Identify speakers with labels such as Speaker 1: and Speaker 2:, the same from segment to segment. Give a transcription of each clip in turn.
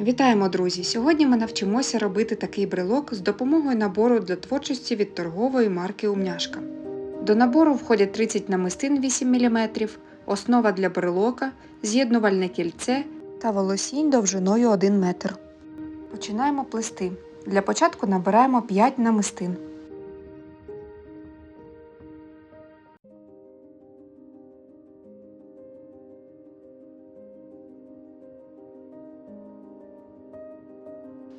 Speaker 1: Вітаємо, друзі! Сьогодні ми навчимося робити такий брелок з допомогою набору для творчості від торгової марки Умняшка. До набору входять 30 намистин 8 мм, основа для брелока, з'єднувальне кільце та волосінь довжиною 1 метр. Починаємо плести. Для початку набираємо 5 намистин.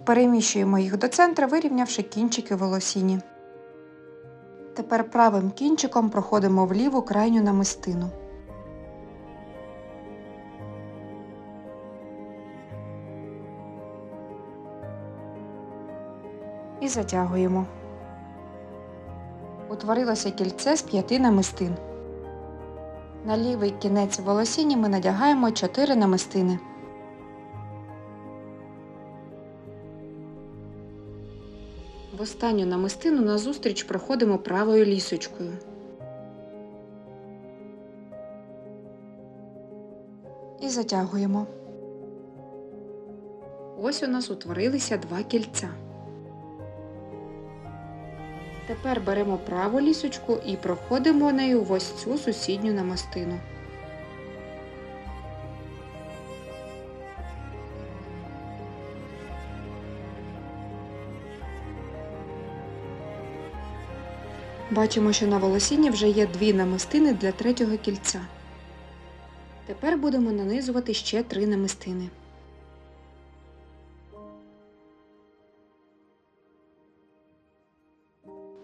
Speaker 1: Переміщуємо їх до центра, вирівнявши кінчики волосіні. Тепер правим кінчиком проходимо в ліву крайню намистину. І затягуємо. Утворилося кільце з п'яти намистин. На лівий кінець волосіні ми надягаємо 4 намистини. В останню намистину назустріч проходимо правою лісочкою. І затягуємо. Ось у нас утворилися два кільця. Тепер беремо праву лісочку і проходимо нею в ось цю сусідню намистину. Бачимо, що на волосінні вже є дві намистини для третього кільця. Тепер будемо нанизувати ще три намистини.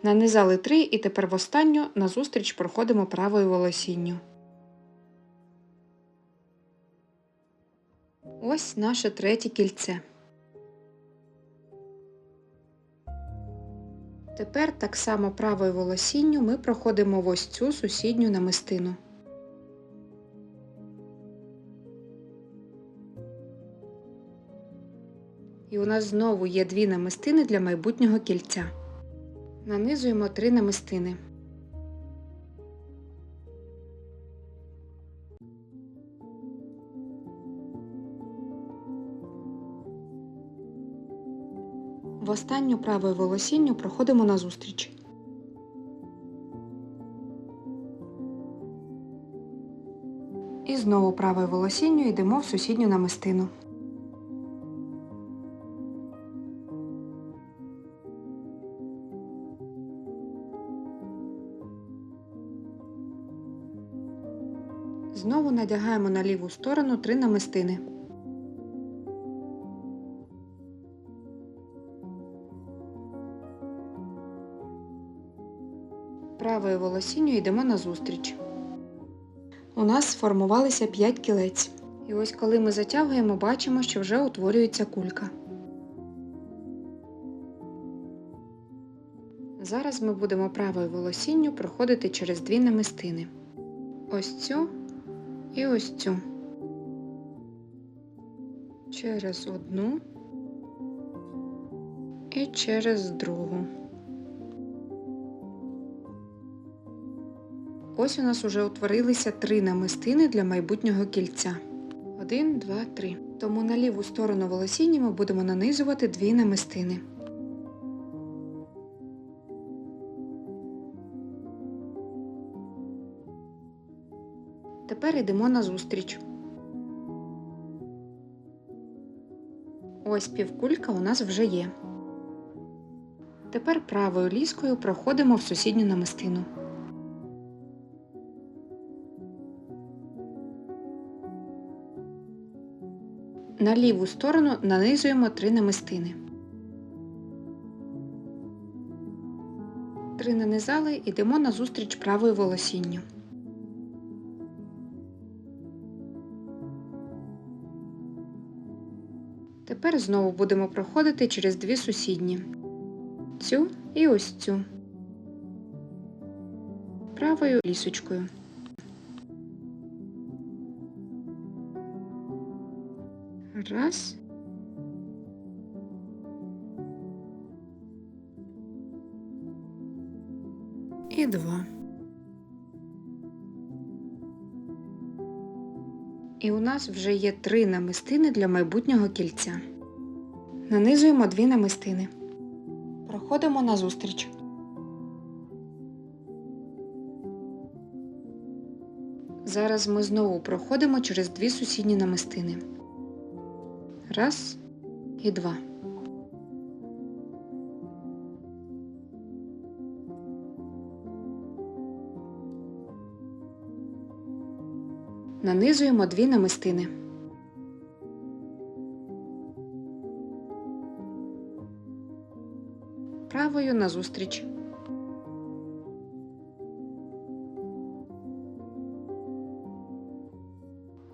Speaker 1: Нанизали три і тепер в останню назустріч проходимо правою волосінню. Ось наше третє кільце. Тепер так само правою волосінню ми проходимо в ось цю сусідню намистину. І у нас знову є дві намистини для майбутнього кільця. Нанизуємо три намистини. Останню правою волосінню проходимо назустріч. І знову правою волосінню йдемо в сусідню намистину. Знову надягаємо на ліву сторону три намистини. Правою волосінню йдемо назустріч. У нас сформувалися 5 кілець. І ось коли ми затягуємо, бачимо, що вже утворюється кулька. Зараз ми будемо правою волосінню проходити через дві намистини. Ось цю і ось цю. Через одну і через другу. Ось у нас уже утворилися три намистини для майбутнього кільця. Один, два, три. Тому на ліву сторону волосіння ми будемо нанизувати дві намистини. Тепер йдемо назустріч. Ось півкулька у нас вже є. Тепер правою ліскою проходимо в сусідню намистину. На ліву сторону нанизуємо три намистини. Три нанизали, йдемо назустріч правою волосінню. Тепер знову будемо проходити через дві сусідні. Цю і ось цю. Правою лісочкою. Раз. І два. І у нас вже є три намистини для майбутнього кільця. Нанизуємо дві намистини. Проходимо назустріч. Зараз ми знову проходимо через дві сусідні намистини. Раз і два. Нанизуємо дві намистини. Правою назустріч.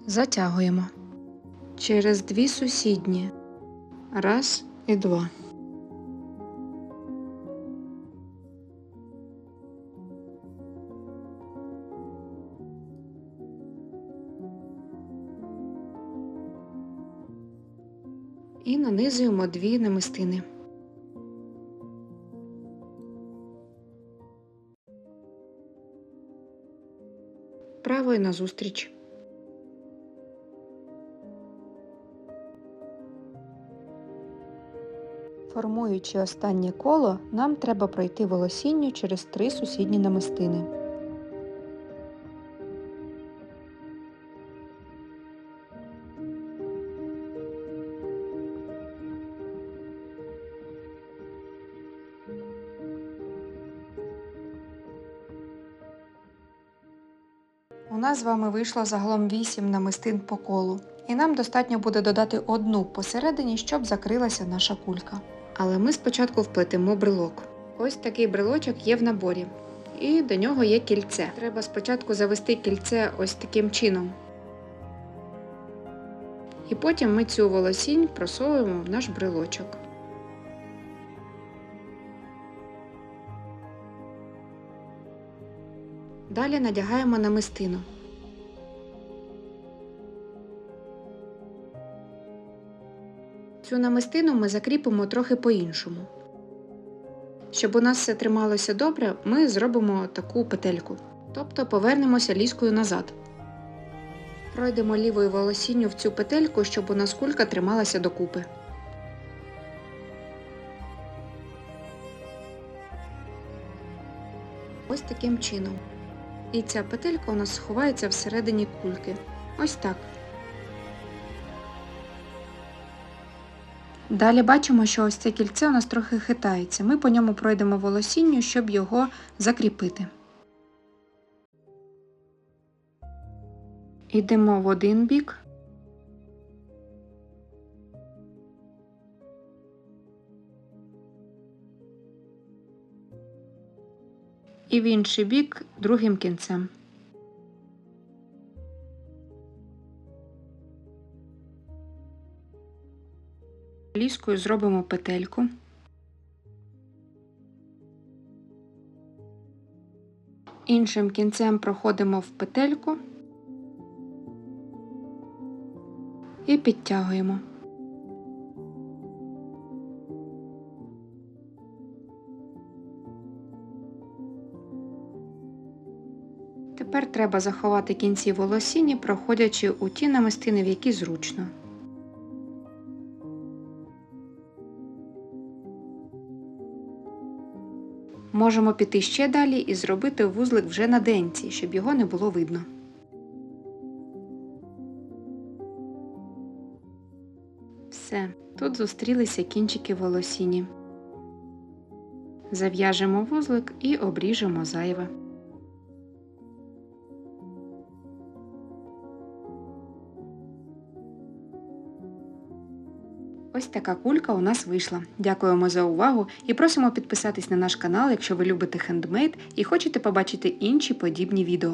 Speaker 1: Затягуємо. Через дві сусідні. Раз і два. І нанизуємо дві намистини. Правою назустріч. Формуючи останнє коло, нам треба пройти волосінню через три сусідні намистини. У нас з вами вийшло загалом 8 намистин по колу, і нам достатньо буде додати одну посередині, щоб закрилася наша кулька. Але ми спочатку вплетемо брелок. Ось такий брелочок є в наборі, і до нього є кільце. Треба спочатку завести кільце ось таким чином. І потім ми цю волосінь просовуємо в наш брелочок. Далі надягаємо намистину. Цю намистину ми закріпимо трохи по-іншому. Щоб у нас все трималося добре, ми зробимо таку петельку, тобто повернемося ліскою назад. Пройдемо лівою волосінню в цю петельку, щоб у нас кулька трималася докупи. Ось таким чином. І ця петелька у нас сховається всередині кульки. Ось так. Далі бачимо, що ось це кільце у нас трохи хитається. Ми по ньому пройдемо волосінню, щоб його закріпити. Йдемо в один бік. І в інший бік другим кінцем. Ліскою зробимо петельку. Іншим кінцем проходимо в петельку і підтягуємо. Тепер треба заховати кінці волосіні, проходячи у ті намистини, в які зручно. Можемо піти ще далі і зробити вузлик вже на денці, щоб його не було видно. Все, тут зустрілися кінчики волосіні. Зав'яжемо вузлик і обріжемо зайве. Ось така кулька у нас вийшла. Дякуємо за увагу і просимо підписатись на наш канал, якщо ви любите хендмейд і хочете побачити інші подібні відео.